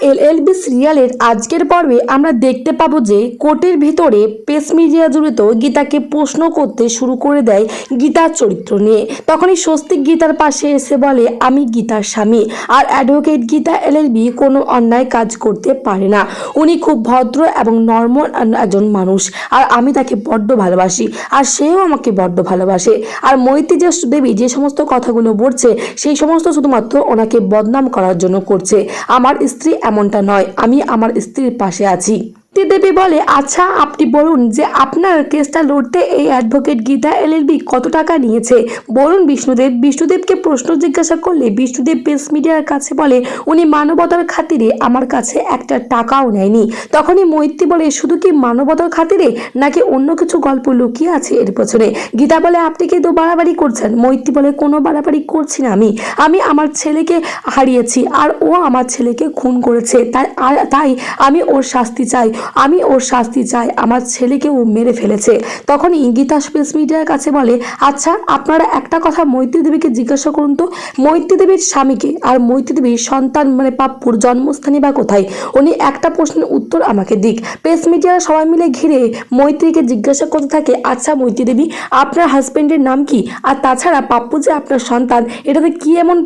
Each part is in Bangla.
এলএলবি সিরিয়ালের আজকের পর্বে আমরা দেখতে পাবো যে কোর্টের ভেতরে প্রেস মিডিয়া জড়িত গীতাকে প্রশ্ন করতে শুরু করে দেয় গীতার চরিত্র নিয়ে। তখনই স্বস্তিক গীতার পাশে এসে বলে, আমি গীতার স্বামী। আর অ্যাডভোকেট গীতা এলএলবি কোনো অন্যায় কাজ করতে পারে না। উনি খুব ভদ্র এবং নর্মাল একজন মানুষ। আর আমি তাকে বড্ড ভালোবাসি। আর সেও আমাকে বড্ড ভালোবাসে। আর মৈত্রী যে দেবী যে সমস্ত কথাগুলো বলছে, সেই সমস্ত শুধুমাত্র ওনাকে বদনাম করার জন্য করছে। আমার স্ত্রী এমনটা নয়। আমি আমার স্ত্রীর পাশে আছি। দেবী বলে আচ্ছা আপনি বলুন যে আপনার কেসটা লড়তে এই অ্যাডভোকেট গীতা এলএলবি কত টাকা নিয়েছে? বলুন বিষ্ণুদেব। বিষ্ণুদেবকে প্রশ্ন জিজ্ঞাসা করলে বিষ্ণুদেব প্রেস মিডিয়ার কাছে বলে, উনি মানবতার খাতিরে আমার কাছে একটা টাকাও নেয়নি। তখনই মৈত্রী বলে, শুধু কি মানবতার খাতিরে নাকি অন্য কিছু গল্প লুকিয়ে আছে এর পেছনে? গীতা বলে, আপনি কিন্তু বাড়াবাড়ি করছেন? মৈত্রী বলে, কোনো বাড়াবাড়ি করছি না আমি। আমি আমার ছেলেকে হারিয়েছি আর ও আমার ছেলেকে খুন করেছে। তাই, আর তাই আমি ওর শাস্তি চাই। আমি ওর শাস্তি চাই, আমার ছেলেকে ও মেরে ফেলেছে। তখন ইঙ্গিতা প্রেস মিডিয়ার কাছে বলে আচ্ছা আপনারা একটা কথা মৈত্রী দেবীকে জিজ্ঞাসা করুন তো। মৈত্রী দেবীর স্বামীকে আর মৈত্রী দেবীর সন্তান মানে পাপ্পুর জন্মস্থানই বা কোথায়? উনি একটা প্রশ্নের উত্তর আমাকে দিক। প্রেস মিডিয়ার সবাই মিলে ঘিরে মৈত্রীকে জিজ্ঞাসা করতে থাকে আচ্ছা মৈত্রী দেবী আপনার হাজবেন্ডের নাম কি? আর তাছাড়া পাপ্পু যে আপনার সন্তান, এটাতে কি এমন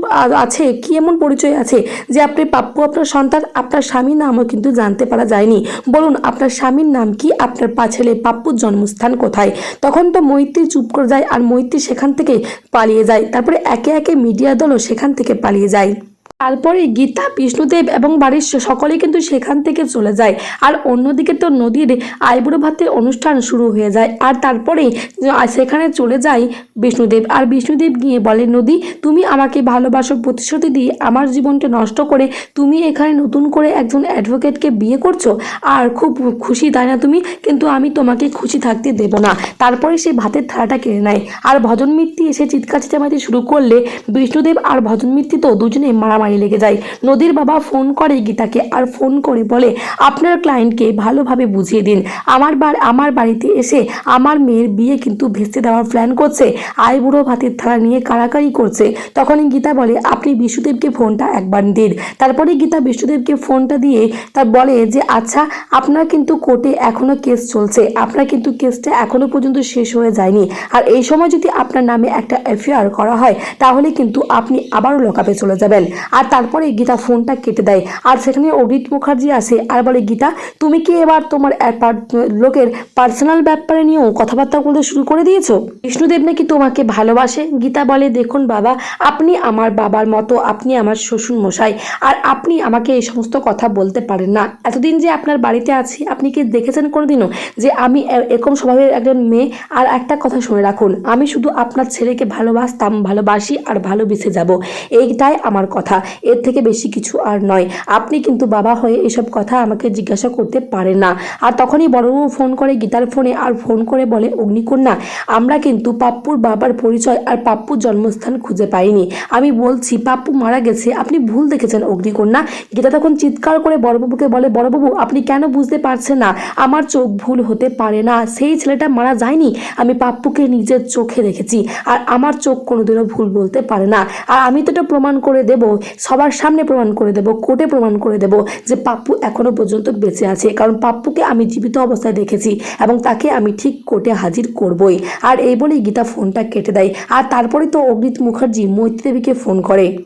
আছে, কি এমন পরিচয় আছে যে আপনি পাপ্পু আপনার সন্তান, আপনার স্বামীর নামও কিন্তু জানতে পারা যায়নি? বলুন আপনার স্বামীর নাম কি? আপনার পা ছেলে পাপ্পুর জন্মস্থান কোথায়? তখন তো মৈত্রী চুপ করে যায় আর মৈত্রী সেখান থেকে পালিয়ে যায়। তারপরে একে একে মিডিয়া দলও সেখান থেকে পালিয়ে যায়। তারপরে গীতা, বিষ্ণুদেব এবং বাড়ির স- সকলেই কিন্তু সেখান থেকে চলে যায়। আর অন্যদিকে তো নদীর আইবুড়ো ভাতের অনুষ্ঠান শুরু হয়ে যায়। আর তারপরে সেখানে চলে যায় বিষ্ণুদেব। আর বিষ্ণুদেব গিয়ে বলে, নদী, তুমি আমাকে ভালোবাসার প্রতিশ্রুতি দিয়ে আমার জীবনকে নষ্ট করে তুমি এখানে নতুন করে একজন অ্যাডভোকেটকে বিয়ে করছ? আর খুব খুশি, তাই না তুমি? কিন্তু আমি তোমাকে খুশি থাকতে দেব না। তারপরে সে ভাতের থালাটা কেড়ে নেয়। আর ভজন মিত্তি এসে চিৎকার চেঁচামেচি শুরু করলে বিষ্ণুদেব আর ভজন মিত্তি তো দুজনে মারামারি লেগে যায়। নদীর বাবা ফোন করে গীতাকে আর ফোন করে বলে, আপনার ক্লায়েন্টকে ভালোভাবে বুঝিয়ে দিন। আমার বার আমার বাড়িতে এসে আমার মেয়ের বিয়ে কিন্তু ভেস্তে দেওয়ার প্ল্যান করছে। আই বুড়ো ভাতের থালা নিয়ে কাড়াকাড়ি করছে। তখনই গীতা বলে, আপনি বিষ্ণুদেবকে ফোনটা একবার দিন। তারপরে গীতা বিষ্ণুদেবকে ফোনটা দিয়ে তার বলে যে আচ্ছা আপনার কিন্তু কোর্টে এখনও কেস চলছে। আপনার কিন্তু কেসটা এখনও পর্যন্ত শেষ হয়ে যায়নি। আর এই সময় যদি আপনার নামে একটা এফআইআর করা হয়, তাহলে কিন্তু আপনি আবারও লকআপে চলে যাবেন। আর তারপরে গীতা ফোনটা কেটে দেয়। আর সেখানে অরিত মুখার্জি আসে, আর বলে, গীতা, তুমি কি এবার তোমার লোকের পার্সোনাল ব্যাপারে নিয়েও কথাবার্তা বলতে শুরু করে দিয়েছ? বিষ্ণুদেব নাকি তোমাকে ভালোবাসে? গীতা বলে, দেখুন বাবা, আপনি আমার বাবার মতো, আপনি আমার শ্বশুর মশাই, আর আপনি আমাকে এই সমস্ত কথা বলতে পারেন না। এতদিন যে আপনার বাড়িতে আছি, আপনি কি দেখেছেন কোনোদিনও যে আমি এরকম স্বভাবের একজন মেয়ে? আর একটা কথা শুনে রাখুন, আমি শুধু আপনার ছেলেকে ভালোবাসতাম, ভালোবাসি, আর ভালোবেসে যাব। এইটাই আমার কথা। এর থেকে বেশি কিছু আর নয়। আপনি কিন্তু বাবা হয়ে এসব কথা আমাকে জিজ্ঞাসা করতে পারেন না। আর তখনই বড়বাবু ফোন করে গীতার ফোনে আর ফোন করে বলে, অগ্নিকন্যা, আমরা কিন্তু পাপ্পুর বাবার পরিচয় আর পাপ্পুর জন্মস্থান খুঁজে পাইনি। আমি বলছি, পাপ্পু মারা গেছে। আপনি ভুল দেখেছেন, অগ্নিকন্যা। গীতা তখন চিৎকার করে বড়বাবুকে বলে, বড়বাবু, আপনি কেন বুঝতে পারছেন না? আমার চোখ ভুল হতে পারে না। সেই ছেলেটা মারা যায়নি। আমি পাপ্পুকে নিজের চোখে দেখেছি। আর আমার চোখ কোনোদিনও ভুল বলতে পারে না। আর আমি তো এটা প্রমাণ করে দেব। সবার সামনে প্রমাণ করে দেব, কোর্টে প্রমাণ করে দেব যে পাপ্পু এখনও পর্যন্ত বেঁচে আছে। কারণ পাপ্পুকে আমি জীবিত অবস্থায় দেখেছি এবং তাকে আমি ঠিক কোর্টে হাজির করবই। আর এই বলেই গীতা ফোনটা কেটে দেয়। আর তারপরে তো অগ্নিত মুখার্জি মৈত্রী দেবীকে ফোন করে।